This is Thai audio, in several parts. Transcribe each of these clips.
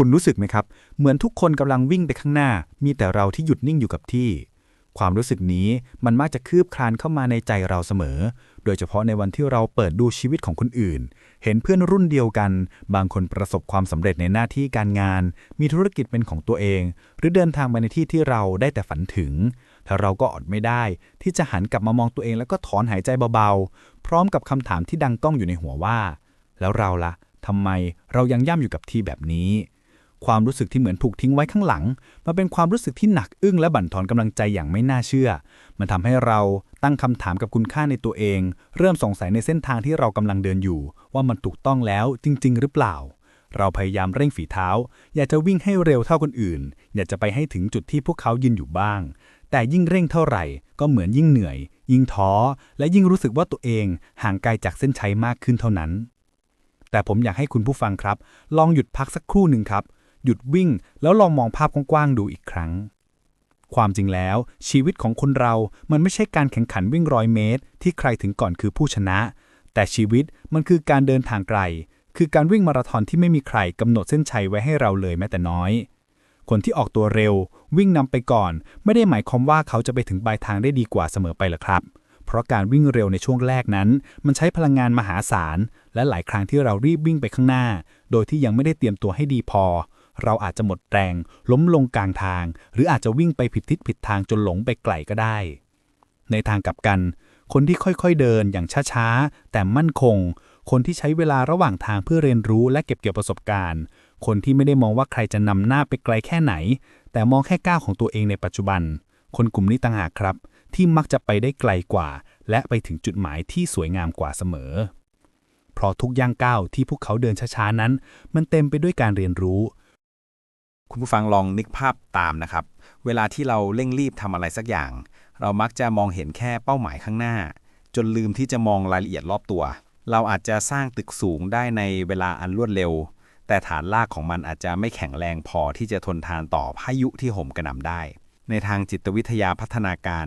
คุณรู้สึกไหมครับ เหมือนทุกคนกำลังวิ่งไปข้างหน้า มีแต่เราที่หยุดนิ่งอยู่กับที่ ความรู้สึกนี้มันมักจะคืบคลานเข้ามาในใจเราเสมอ โดยเฉพาะในวันที่เราเปิดดูชีวิตของคนอื่น เห็นเพื่อนรุ่นเดียวกัน บางคนประสบความสำเร็จในหน้าที่การงาน มีธุรกิจเป็นของตัวเอง หรือเดินทางไปในที่ที่เราได้แต่ฝันถึงถ้าเราก็อดไม่ได้ ที่จะหันกลับมามองตัวเองแล้วก็ถอนหายใจเบาๆ พร้อมกับคำถามที่ดังก้องอยู่ในหัวว่า แล้วเราล่ะทำไมเรายังย่ำอยู่กับที่แบบนี้ ความรู้สึกที่เหมือนถูกทิ้งไว้ข้างหลังมันเป็นความรู้สึกที่หนักอึ้งและบั่นทอนกำลังใจอย่างไม่น่าเชื่อ มันทำให้เราตั้งคำถามกับคุณค่าในตัวเอง เริ่มสงสัยในเส้นทางที่เรากำลังเดินอยู่ ว่ามันถูกต้องแล้วจริง ๆ หรือเปล่า เราพยายามเร่งฝีเท้า อยากจะวิ่งให้เร็วเท่าคนอื่น อยากจะไปให้ถึงจุดที่พวกเขายืนอยู่บ้าง แต่ยิ่งเร่งเท่าไหร่ ก็เหมือนยิ่งเหนื่อย ยิ่งท้อ และยิ่งรู้สึกว่าตัวเองห่างไกลจากเส้นชัยมากขึ้นเท่านั้นแต่ผมอยากให้คุณผู้ฟังครับ ลองหยุดพักสักครู่หนึ่งครับ หยุดวิ่ง แล้วลองมองภาพกว้างๆดูอีกครั้ง ความจริงแล้ว ชีวิตของคนเรามันไม่ใช่การแข่งขันวิ่งร้อยเมตร ที่ใครถึงก่อนคือผู้ชนะ แต่ชีวิตมันคือการเดินทางไกล คือการวิ่งมาราธอนที่ไม่มีใครกำหนดเส้นชัยไว้ให้เราเลยแม้แต่น้อย คนที่ออกตัวเร็ว วิ่งนำไปก่อน ไม่ได้หมายความว่าเขาจะไปถึงปลายทางได้ดีกว่าเสมอไปหรอกครับเพราะการวิ่งเร็วในช่วงแรกนั้น มันใช้พลังงานมหาศาล และหลายครั้งที่เรารีบวิ่งไปข้างหน้า โดยที่ยังไม่ได้เตรียมตัวให้ดีพอ เราอาจจะหมดแรง ล้มลงกลางทาง หรืออาจจะวิ่งไปผิดทิศผิดทางจนหลงไปไกลก็ได้ ในทางกลับกัน คนที่ค่อยๆเดินอย่างช้าๆ แต่มั่นคง คนที่ใช้เวลาระหว่างทางเพื่อเรียนรู้และเก็บเกี่ยวประสบการณ์ คนที่ไม่ได้มองว่าใครจะนำหน้าไปไกลแค่ไหน แต่มองแค่ก้าวของตัวเองในปัจจุบัน คนกลุ่มนี้ต่างหากครับ ที่มักจะไปได้ไกลกว่า และไปถึงจุดหมายที่สวยงามกว่าเสมอ เพราะทุกย่างก้าวที่พวกเขาเดินช้าๆนั้น มันเต็มไปด้วยการเรียนรู้ คุณผู้ฟังลองนึกภาพตามนะครับ เวลาที่เราเร่งรีบทำอะไรสักอย่าง เรามักจะมองเห็นแค่เป้าหมายข้างหน้า จนลืมที่จะมองรายละเอียดรอบตัว เราอาจจะสร้างตึกสูงได้ในเวลาอันรวดเร็ว แต่ฐานรากของมันอาจจะไม่แข็งแรงพอที่จะทนทานต่อพายุที่โหมกระหน่ำได้ ในทางจิตวิทยาพัฒนาการ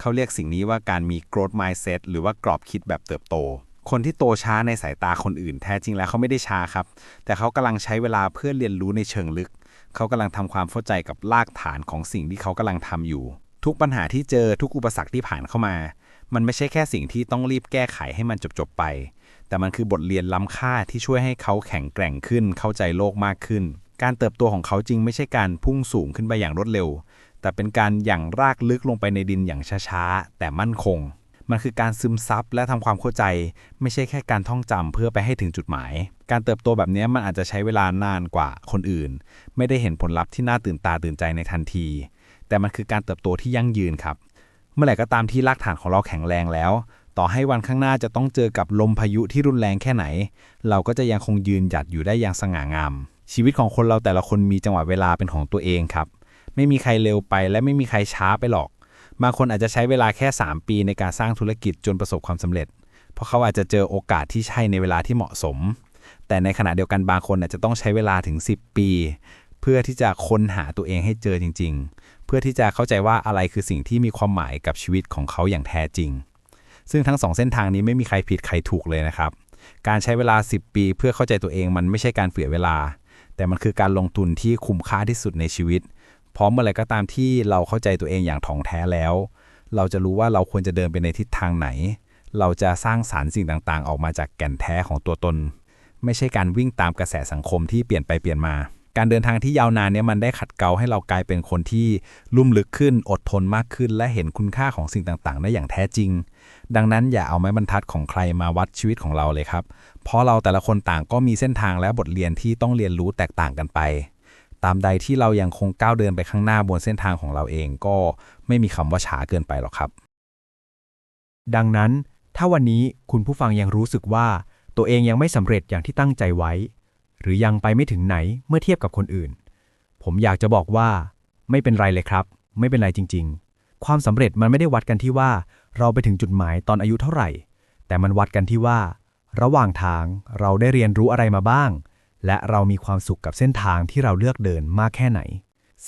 เขาเรียกสิ่งนี้ว่าการมี growth mindset หรือว่ากรอบคิดแบบเติบโตคนที่โตช้าในสายตาคนอื่นแท้จริงแล้วเขาไม่ได้ช้าครับ แต่เขากำลังใช้เวลาเพื่อเรียนรู้ในเชิงลึก เขากำลังทำความเข้าใจกับรากฐานของสิ่งที่เขากำลังทำอยู่ ทุกปัญหาที่เจอทุกอุปสรรคที่ผ่านเข้ามา มันไม่ใช่แค่สิ่งที่ต้องรีบแก้ไขให้มันจบๆไป แต่มันคือบทเรียนล้ำค่าที่ช่วยให้เขาแข็งแกร่งขึ้น เข้าใจโลกมากขึ้น การเติบโตของเขาจริงไม่ใช่การพุ่งสูงขึ้นไปอย่างรวดเร็ว แต่เป็นการหยั่งรากลึกลงไปในดินอย่างช้าๆแต่มั่นคง มันคือการซึมซับและทำความเข้าใจ ไม่ใช่แค่การท่องจำเพื่อไปให้ถึงจุดหมาย การเติบโตแบบนี้มันอาจจะใช้เวลานานกว่าคนอื่น ไม่ได้เห็นผลลัพธ์ที่น่าตื่นตาตื่นใจในทันที แต่มันคือการเติบโตที่ยั่งยืนครับ เมื่อไหร่ก็ตามที่รากฐานของเราแข็งแรงแล้ว ต่อให้วันข้างหน้าจะต้องเจอกับลมพายุที่รุนแรงแค่ไหน เราก็จะยังคงยืนหยัดอยู่ได้อย่างสง่างาม ชีวิตของคนเราแต่ละคนมีจังหวะเวลาเป็นของตัวเองครับ ไม่มีใครเร็วไปและไม่มีใครช้าไปหรอก บางคนอาจจะใช้เวลาแค่ 3 ปีในการสร้างธุรกิจจนประสบความสำเร็จ เพราะเขาอาจจะเจอโอกาสที่ใช่ในเวลาที่เหมาะสม แต่ในขณะเดียวกันบางคนอาจจะต้องใช้เวลาถึง 10 ปี เพื่อที่จะค้นหาตัวเองให้เจอจริง ๆ เพื่อที่จะเข้าใจว่าอะไรคือสิ่งที่มีความหมายกับชีวิตของเขาอย่างแท้จริง ซึ่งทั้งสองเส้นทางนี้ไม่มีใครผิดใครถูกเลยนะครับ การใช้เวลา 10 ปีเพื่อเข้าใจตัวเองมันไม่ใช่การเสียเวลา แต่มันคือการลงทุนที่คุ้มค่าที่สุดในชีวิต พร้อมเมื่อไรก็ตามที่เราเข้าใจตัวเองอย่างถ่องแท้แล้ว เราจะรู้ว่าเราควรจะเดินไปในทิศทางไหน เราจะสร้างสารรค์สิ่งต่างๆ ออกมาจากแก่นแท้ของตัวตน ไม่ใช่การวิ่งตามกระแสสังคมที่เปลี่ยนไปเปลี่ยนมา การเดินทางที่ยาวนานเนี่ยมันได้ขัดเกลาให้เรากลายเป็นคนที่ลุ่มลึกขึ้น อดทนมากขึ้น และเห็นคุณค่าของสิ่งต่างๆ ได้อย่างแท้จริง ดังนั้นอย่าเอาไม้บรรทัดของใครมาวัดชีวิตของเราเลยครับ เพราะเราแต่ละคนต่างก็มีเส้นทางและบทเรียนที่ต้องเรียนรู้แตกต่างกันไป ตามใดที่เรายังคงก้าวเดินไปข้างหน้าบนเส้นทางของเราเองก็ไม่มีคำว่าช้าเกินไปหรอกครับ ดังนั้น ถ้าวันนี้คุณผู้ฟังยังรู้สึกว่า ตัวเองยังไม่สำเร็จอย่างที่ตั้งใจไว้ หรือยังไปไม่ถึงไหนเมื่อเทียบกับคนอื่น ผมอยากจะบอกว่า ไม่เป็นไรเลยครับ ไม่เป็นไรจริง ๆ ความสำเร็จมันไม่ได้วัดกันที่ว่า เราไปถึงจุดหมายตอนอายุเท่าไหร่ แต่มันวัดกันที่ว่า ระหว่างทางเราได้เรียนรู้อะไรมาบ้าง และเรามีความสุขกับเส้นทางที่เราเลือกเดินมากแค่ไหน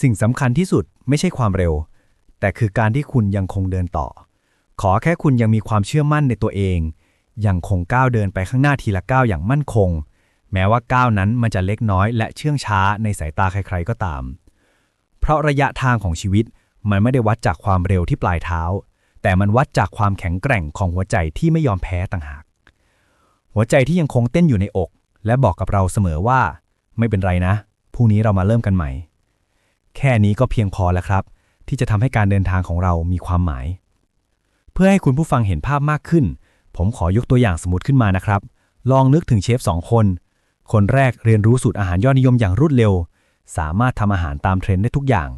สิ่งสำคัญที่สุดไม่ใช่ความเร็ว แต่คือการที่คุณยังคงเดินต่อ ขอแค่คุณยังมีความเชื่อมั่นในตัวเอง ยังคงก้าวเดินไปข้างหน้าทีละก้าวอย่างมั่นคง แม้ว่าก้าวนั้นมันจะเล็กน้อยและเชื่องช้าในสายตาใครๆก็ตาม เพราะระยะทางของชีวิตมันไม่ได้วัดจากความเร็วที่ปลายเท้า แต่มันวัดจากความแข็งแกร่งของหัวใจที่ไม่ยอมแพ้ต่างหาก หัวใจที่ยังคงเต้นอยู่ในอก และบอกกับเราเสมอว่า ไม่เป็นไรนะพรุ่งนี้เรามาเริ่มกันใหม่ แค่นี้ก็เพียงพอแล้วครับ ที่จะทำให้การเดินทางของเรามีความหมาย เพื่อให้คุณผู้ฟังเห็นภาพมากขึ้น ผมขอยกตัวอย่างสมมติขึ้นมานะครับ ลองนึกถึงเชฟสองคน คนแรกเรียนรู้สูตรอาหารยอดนิยมอย่างรวดเร็ว สามารถทำอาหารตามเทรนด์ได้ทุกอย่าง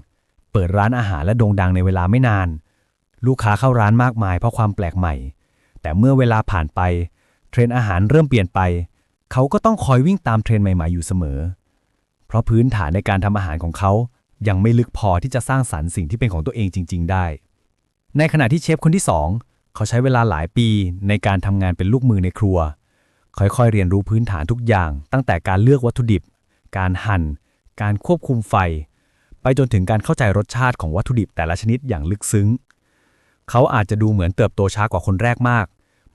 เปิดร้านอาหารและโด่งดังในเวลาไม่นาน ลูกค้าเข้าร้านมากมายเพราะความแปลกใหม่ แต่เมื่อเวลาผ่านไป เทรนด์อาหารเริ่มเปลี่ยนไป เขาก็ต้องคอยวิ่งตามเทรนด์ใหม่ๆอยู่เสมอ เพราะพื้นฐานในการทำอาหารของเขา ยังไม่ลึกพอที่จะสร้างสรรค์สิ่งที่เป็นของตัวเองจริง ๆ ได้ ในขณะที่เชฟคนที่สองเขาใช้เวลาหลายปีในการทำงานเป็นลูกมือในครัว ค่อยๆเรียนรู้พื้นฐานทุกอย่าง ตั้งแต่การเลือกวัตถุดิบ การหั่น การควบคุมไฟ ไปจนถึงการเข้าใจรสชาติของวัตถุดิบแต่ละชนิดอย่างลึกซึ้ง เขาอาจจะดูเหมือนเติบโตช้ากว่าคนแรกมาก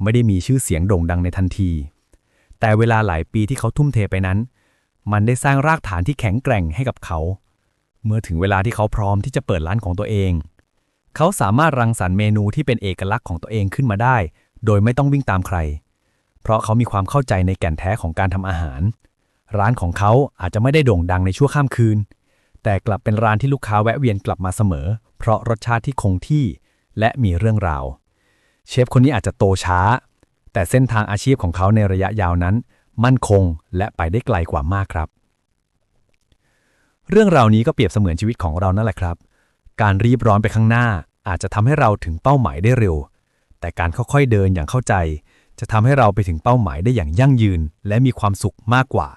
ไม่ได้มีชื่อเสียงโด่งดังในทันที แต่เวลาหลายปีที่เขาทุ่มเทไปนั้น มันได้สร้างรากฐานที่แข็งแกร่งให้กับเขา เมื่อถึงเวลาที่เขาพร้อมที่จะเปิดร้านของตัวเอง เขาสามารถรังสรรค์เมนูที่เป็นเอกลักษณ์ของตัวเองขึ้นมาได้ โดยไม่ต้องวิ่งตามใคร เพราะเขามีความเข้าใจในแก่นแท้ของการทำอาหาร ร้านของเขาอาจจะไม่ได้โด่งดังในชั่วข้ามคืน แต่กลับเป็นร้านที่ลูกค้าแวะเวียนกลับมาเสมอ เพราะรสชาติที่คงที่และมีเรื่องราว เชฟคนนี้อาจจะโตช้า แต่เส้นทางอาชีพของเขาในระยะยาวนั้น มั่นคงและไปได้ไกลกว่ามากครับ เรื่องราวนี้ก็เปรียบเสมือนชีวิตของเรานั่นแหละครับ การรีบร้อนไปข้างหน้า อาจจะทำให้เราถึงเป้าหมายได้เร็ว แต่การค่อยๆเดินอย่างเข้าใจ จะทำให้เราไปถึงเป้าหมายได้อย่างยั่งยืน และมีความสุขมากกว่า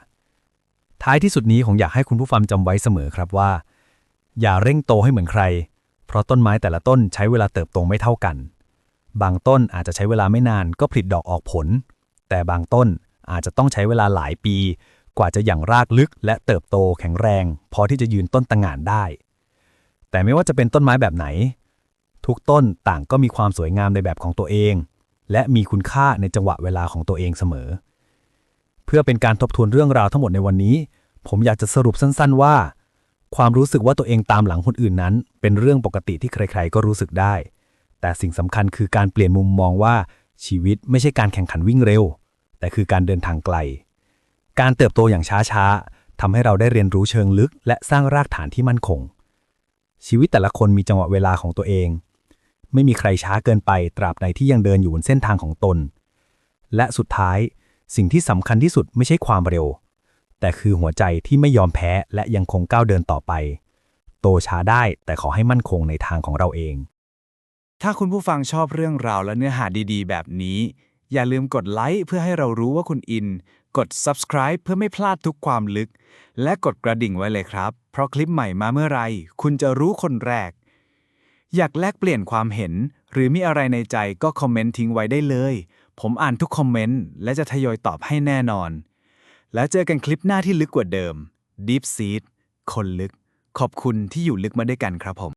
ท้ายที่สุดนี้ผมอยากให้คุณผู้ฟังจำไว้เสมอครับว่า อย่าเร่งโตให้เหมือนใคร เพราะต้นไม้แต่ละต้นใช้เวลาเติบโตไม่เท่ากัน บางต้นอาจจะใช้เวลาไม่นานก็ผลิดอกออกผล แต่บางต้นอาจจะต้องใช้เวลาหลายปี กว่าจะหยั่งรากลึกและเติบโตแข็งแรง พอที่จะยืนต้นตะหง่านได้ แต่ไม่ว่าจะเป็นต้นไม้แบบไหน ทุกต้นต่างก็มีความสวยงามในแบบของตัวเอง และมีคุณค่าในจังหวะเวลาของตัวเองเสมอ เพื่อเป็นการทบทวนเรื่องราวทั้งหมดในวันนี้ ผมอยากจะสรุปสั้น ๆ ว่า ความรู้สึกว่าตัวเองตามหลังคนอื่นนั้น เป็นเรื่องปกติที่ใคร ๆ ก็รู้สึกได้ แต่สิ่งสำคัญคือการเปลี่ยนมุมมองว่าชีวิตไม่ใช่การแข่งขันวิ่งเร็ว แต่คือการเดินทางไกล การเติบโตอย่างช้าๆทำให้เราได้เรียนรู้เชิงลึก และสร้างรากฐานที่มั่นคง ชีวิตแต่ละคนมีจังหวะเวลาของตัวเอง ไม่มีใครช้าเกินไปตราบใดที่ยังเดินอยู่บนเส้นทางของตน และสุดท้ายสิ่งที่สำคัญที่สุดไม่ใช่ความเร็ว แต่คือหัวใจที่ไม่ยอมแพ้และยังคงก้าวเดินต่อไป โตช้าได้แต่ขอให้มั่นคงในทางของเราเอง ถ้าคุณผู้ฟังชอบเรื่องราวและเนื้อหาดีๆ แบบนี้ อย่าลืมกดไลค์เพื่อให้เรารู้ว่าคุณอิน กด subscribe เพื่อไม่พลาดทุกความลึก และกดกระดิ่งไว้เลยครับ เพราะคลิปใหม่มาเมื่อไร คุณจะรู้คนแรก อยากแลกเปลี่ยนความเห็น หรือมีอะไรในใจก็คอมเมนต์ทิ้งไว้ได้เลย ผมอ่านทุกคอมเมนต์และจะทยอยตอบให้แน่นอน แล้วเจอกันคลิปหน้าที่ลึกกว่าเดิม Deep Seed คนลึก ขอบคุณที่อยู่ลึกมาด้วยกันครับผม